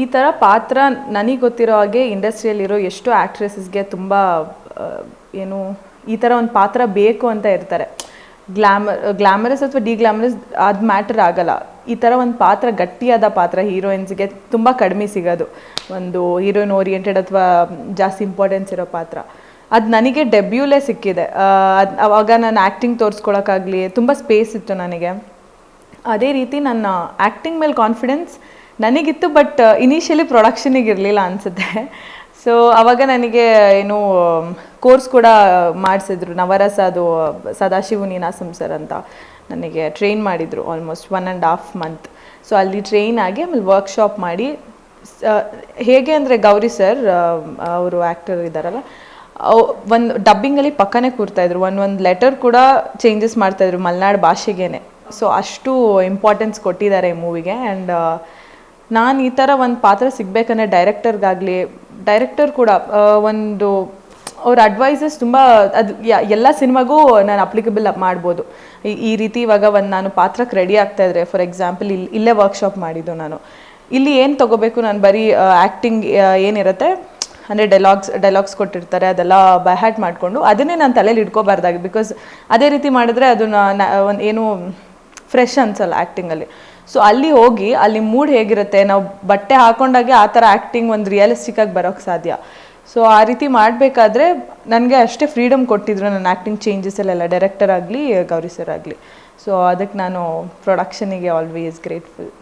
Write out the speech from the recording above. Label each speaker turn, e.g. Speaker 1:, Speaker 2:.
Speaker 1: ಈ ಥರ ಪಾತ್ರ ನನಗೆ ಗೊತ್ತಿರೋ ಹಾಗೆ ಇಂಡಸ್ಟ್ರಿಯಲ್ಲಿರೋ ಎಷ್ಟು ಆ್ಯಕ್ಟ್ರೆಸಸ್ಗೆ ತುಂಬ ಏನು, ಈ ಥರ ಒಂದು ಪಾತ್ರ ಬೇಕು ಅಂತ ಇರ್ತಾರೆ. ಗ್ಲ್ಯಾಮರ್ ಗ್ಲಾಮರಸ್ ಅಥವಾ ಡಿ ಗ್ಲಾಮರಸ್ ಅದು ಮ್ಯಾಟರ್ ಆಗಲ್ಲ. ಈ ಥರ ಒಂದು ಪಾತ್ರ, ಗಟ್ಟಿಯಾದ ಪಾತ್ರ ಹೀರೋಯಿನ್ಸ್ಗೆ ತುಂಬ ಕಡಿಮೆ ಸಿಗೋದು. ಒಂದು ಹೀರೋಯಿನ್ ಓರಿಯೆಂಟೆಡ್ ಅಥವಾ ಜಾಸ್ತಿ ಇಂಪಾರ್ಟೆನ್ಸ್ ಇರೋ ಪಾತ್ರ. ಅದು ನನಗೆ ಡೆಬ್ಯೂಲೇ ಸಿಕ್ಕಿದೆ. ಅದು ಅವಾಗ ನಾನು ಆ್ಯಕ್ಟಿಂಗ್ ತೋರಿಸ್ಕೊಳಕ್ಕಾಗಲಿ, ತುಂಬ ಸ್ಪೇಸ್ ಇತ್ತು ನನಗೆ. ಅದೇ ರೀತಿ ನನ್ನ ಆ್ಯಕ್ಟಿಂಗ್ ಮೇಲೆ ಕಾನ್ಫಿಡೆನ್ಸ್ ನನಗಿತ್ತು ಬಟ್ ಇನಿಷಿಯಲಿ ಪ್ರೊಡಕ್ಷನಿಗೆ ಇರಲಿಲ್ಲ ಅನಿಸುತ್ತೆ. ಸೊ ಅವಾಗ ನನಗೆ ಏನು ಕೋರ್ಸ್ ಕೂಡ ಮಾಡಿಸಿದ್ರು. ನವರಸ ಅದು ಸದಾಶಿವು ನೀನಾಸಂ ಸರ್ ಅಂತ ನನಗೆ ಟ್ರೈನ್ ಮಾಡಿದರು almost one and half month so ಅಲ್ಲಿ ಟ್ರೈನ್ ಆಗಿ ಆಮೇಲೆ ವರ್ಕ್ಶಾಪ್ ಮಾಡಿ ಹೇಗೆ ಅಂದರೆ ಗೌರಿ ಸರ್ ಅವರು ಆ್ಯಕ್ಟರ್ ಇದ್ದಾರಲ್ಲ ಒಂದು ಡಬ್ಬಿಂಗಲ್ಲಿ ಪಕ್ಕನೇ ಕೂರ್ತಾಯಿದ್ರು ಒಂದು ಒಂದು ಲೆಟರ್ ಕೂಡ ಚೇಂಜಸ್ ಮಾಡ್ತಾಯಿದ್ರು ಮಲೆನಾಡು ಭಾಷೆಗೇನೆ. ಸೊ ಅಷ್ಟು ಇಂಪಾರ್ಟೆನ್ಸ್ ಕೊಟ್ಟಿದ್ದಾರೆ ಮೂವಿಗೆ ಆ್ಯಂಡ್ ನಾನು ಈ ಥರ ಒಂದು ಪಾತ್ರ ಸಿಗಬೇಕಂದ್ರೆ ಡೈರೆಕ್ಟರ್ಗಾಗಲಿ ಡೈರೆಕ್ಟರ್ ಕೂಡ ಒಂದು ಅವ್ರ ಅಡ್ವೈಸಸ್ ತುಂಬ ಅದು ಎಲ್ಲ ಸಿನಿಮಾಗೂ ನಾನು ಅಪ್ಲಿಕಬಲ್ ಮಾಡ್ಬೋದು. ಈ- ಈ ರೀತಿ ಇವಾಗ ಒಂದು ನಾನು ಪಾತ್ರಕ್ಕೆ ರೆಡಿ ಆಗ್ತಾ ಇದ್ರೆ ಫಾರ್ ಎಕ್ಸಾಂಪಲ್ ಇಲ್ಲಿ ಇಲ್ಲೇ ವರ್ಕ್ಶಾಪ್ ಮಾಡಿದ್ದು ನಾನು. ಇಲ್ಲಿ ಏನು ತಗೋಬೇಕು? ನಾನು ಬರೀ ಆ್ಯಕ್ಟಿಂಗ್ ಏನಿರುತ್ತೆ? ಅಂದರೆ ಡೈಲಾಗ್ಸ್ ಡೈಲಾಗ್ಸ್ ಕೊಟ್ಟಿರ್ತಾರೆ, ಅದೆಲ್ಲ ಬೈ ಹ್ಯಾಟ್ ಮಾಡಿಕೊಂಡು ಅದನ್ನೇ ನಾನು ತಲೆಯಲ್ಲಿ ಇಟ್ಕೋಬಾರ್ದಾಗಿ ಬಿಕಾಸ್ ಅದೇ ರೀತಿ ಮಾಡಿದ್ರೆ ಅದು ಒಂದು ಏನು ಫ್ರೆಶ್ ಅನ್ಸಲ್ಲ ಆ್ಯಕ್ಟಿಂಗಲ್ಲಿ ಸೊ ಅಲ್ಲಿ ಹೋಗಿ, ಅಲ್ಲಿ ಮೂಡ್ ಹೇಗಿರುತ್ತೆ? ನಾವು ಬಟ್ಟೆ ಹಾಕೊಂಡಾಗೆ ಆ ಥರ ಆ್ಯಕ್ಟಿಂಗ್ ಒಂದು ರಿಯಲಿಸ್ಟಿಕ್ ಆಗಿ ಬರೋಕ್ಕೆ ಸಾಧ್ಯ. ಸೊ ಆ ರೀತಿ ಮಾಡಬೇಕಾದ್ರೆ ನನಗೆ ಅಷ್ಟೇ ಫ್ರೀಡಮ್ ಕೊಟ್ಟಿದ್ರು ನನ್ನ ಆ್ಯಕ್ಟಿಂಗ್ ಚೇಂಜಸ್ಸಲ್ಲೆಲ್ಲ ಡೈರೆಕ್ಟರ್ ಆಗಲಿ, ಗೌರಿ ಸರ್ ಆಗಲಿ. ಸೊ ಅದಕ್ಕೆ ನಾನು ಪ್ರೊಡಕ್ಷನಿಗೆ ಆಲ್ವೇಸ್ ಗ್ರೇಟ್ಫುಲ್